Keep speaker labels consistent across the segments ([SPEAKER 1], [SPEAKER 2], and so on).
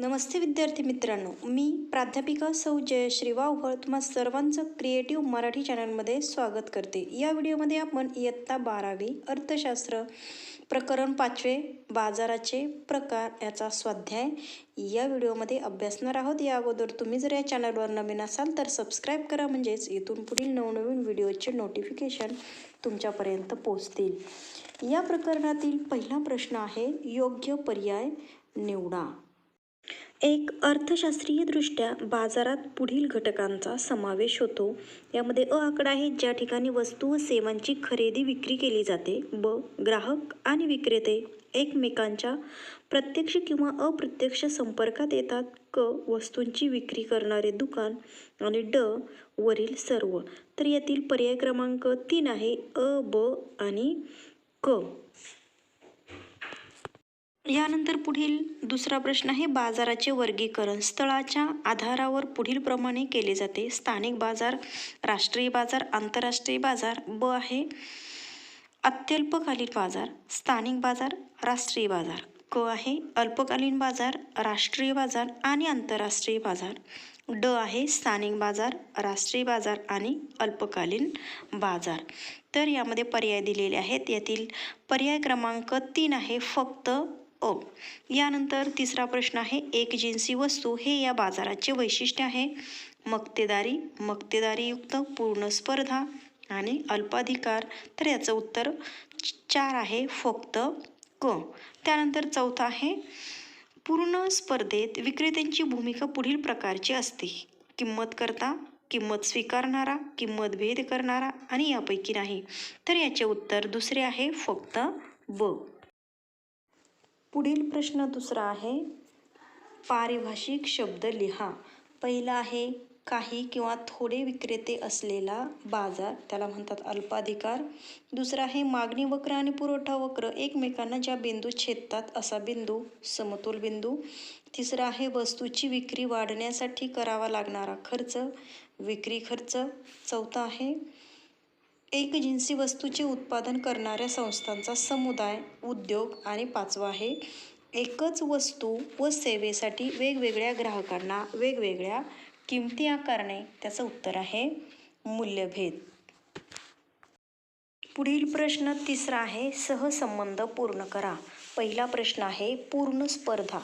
[SPEAKER 1] नमस्ते विद्यार्थी मित्रांनो मी प्राध्यापिका सौ जयश्री वावळ तुम्हा सर्वांचं क्रिएटिव्ह मराठी चॅनलमध्ये स्वागत करते. या व्हिडिओमध्ये आपण इयत्ता बारावी अर्थशास्त्र प्रकरण पाचवे बाजाराचे प्रकार याचा स्वाध्याय या व्हिडिओमध्ये अभ्यासणार आहोत. या अगोदर तुम्ही जर या चॅनलवर नवीन असाल तर सबस्क्राईब करा म्हणजेच इथून पुढील नवनवीन व्हिडिओचे नोटिफिकेशन तुमच्यापर्यंत पोचतील या प्रकरणातील पहिला प्रश्न आहे योग्य पर्याय निवडा. एक अर्थशास्त्रीयदृष्ट्या बाजारात पुढील घटकांचा समावेश होतो. यामध्ये अ आकडा आहे ज्या ठिकाणी वस्तू व सेवांची खरेदी विक्री केली जाते ब ग्राहक आणि विक्रेते एकमेकांच्या प्रत्यक्ष किंवा अप्रत्यक्ष संपर्कात येतात. क वस्तूंची विक्री करणारे दुकान आणि ड वरील सर्व. तर यातील पर्याय क्रमांक तीन आहे अ ब आणि क. यानंतर पुढील दुसरा प्रश्न आहे बाजाराचे वर्गीकरण. स्थळाच्या आधारावर पुढील प्रमाणे केले जाते. स्थानिक बाजार राष्ट्रीय बाजार आंतरराष्ट्रीय बाजार ब आहे अत्यल्पकालीन बाजार स्थानिक बाजार राष्ट्रीय बाजार. क आहे अल्पकालीन बाजार राष्ट्रीय बाजार आणि आंतरराष्ट्रीय बाजार. ड आहे स्थानिक बाजार राष्ट्रीय बाजार आणि अल्पकालीन बाजार. तर यामध्ये पर्याय दिलेले आहेत. यातील पर्याय क्रमांक तीन आहे फक्त अ यानंतर तिसरा प्रश्न आहे एक जिन्सी वस्तू हे या बाजाराचे वैशिष्ट्य आहे. मक्तेदारी मक्तेदारीयुक्त पूर्ण स्पर्धा आणि अल्पाधिकार. तर याचं उत्तर चार आहे फक्त क. त्यानंतर चौथा आहे पूर्ण स्पर्धेत विक्रेत्यांची भूमिका पुढील प्रकारची असते. किंमत करता किंमत स्वीकारणारा किंमत भेद करणारा आणि यापैकी नाही. तर याचे उत्तर दुसरे आहे फक्त ब. पुढील प्रश्न दुसरा आहे. पारिभाषिक शब्द लिहा. पहिला आहे काही किंवा थोडे विक्रेते असलेला बाजार त्याला म्हणतात अल्पाधिकार. दुसरा आहे मागणी वक्र आणि पुरवठा वक्र एकमेकांना ज्या बिंदू छेदतात असा बिंदू समतोल बिंदू. तिसरा आहे वस्तूची विक्री वाढण्यासाठी करावा लागणारा खर्च विक्री खर्च. चौथा आहे एक जिन्सी वस्तूचे उत्पादन करणाऱ्या संस्थांचा समुदाय उद्योग आणि पाचवा आहे. एकच वस्तू व सेवेसाठी वेगवेगळ्या ग्राहकांना वेगवेगळ्या किमती आकारणे त्याचं उत्तर आहे मूल्यभेद. पुढील प्रश्न तिसरा आहे सहसंबंध पूर्ण करा. पहिला प्रश्न आहे पूर्ण स्पर्धा.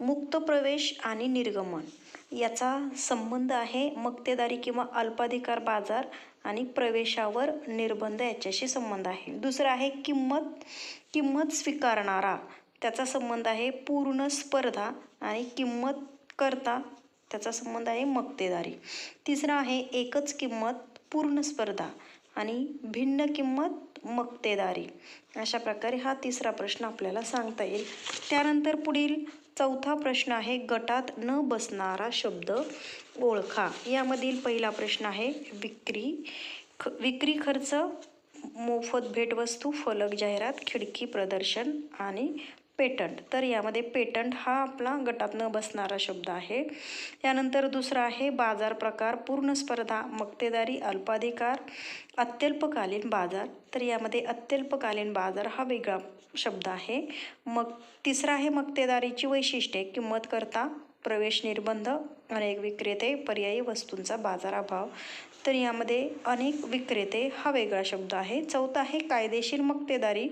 [SPEAKER 1] मुक्त प्रवेश आणि निर्गमन याचा संबंध आहे मक्तेदारी किंवा अल्पाधिकार बाजार आणि प्रवेशावर निर्बंध याच्याशी संबंध आहे. दुसरा आहे किंमत. किंमत स्वीकारणारा त्याचा संबंध आहे पूर्ण स्पर्धा आणि किंमत करता त्याचा संबंध आहे मक्तेदारी. तिसरा आहे एकच किंमत पूर्ण स्पर्धा आणि भिन्न किंमत मक्तेदारी. अशा प्रकारे हा तिसरा प्रश्न आपल्याला सांगता येईल. त्यानंतर पुढील चौथा प्रश्न आहे गटात न बसणारा शब्द ओळखा. यामधील पहिला प्रश्न आहे विक्री. ख विक्री खर्च मोफत भेटवस्तू फलक जाहिरात खिडकी प्रदर्शन आणि पेटंट. तर यामध्ये पेटंट हा आपला गटात न बसणारा शब्द आहे. त्यानंतर दुसरा आहे बाजार प्रकार पूर्ण स्पर्धा मक्तेदारी अल्पाधिकार अत्यल्पकालीन बाजार. तर यामध्ये अत्यल्पकालीन बाजार हा वेगळा शब्द आहे. मग तिसरा आहे मक्तेदारीची वैशिष्ट्ये किंमत करता प्रवेश निर्बंध अनेक विक्रेते पर्यायी वस्तूंचा बाजाराभाव. तर यामध्ये अनेक विक्रेते हा वेगळा शब्द आहे. चौथा आहे कायदेशीर मक्तेदारी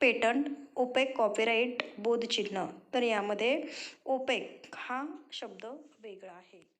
[SPEAKER 1] पेटंट ओपेक कॉपीराईट बोधचिन्ह. तर यामध्ये ओपेक हा शब्द वेगळा आहे.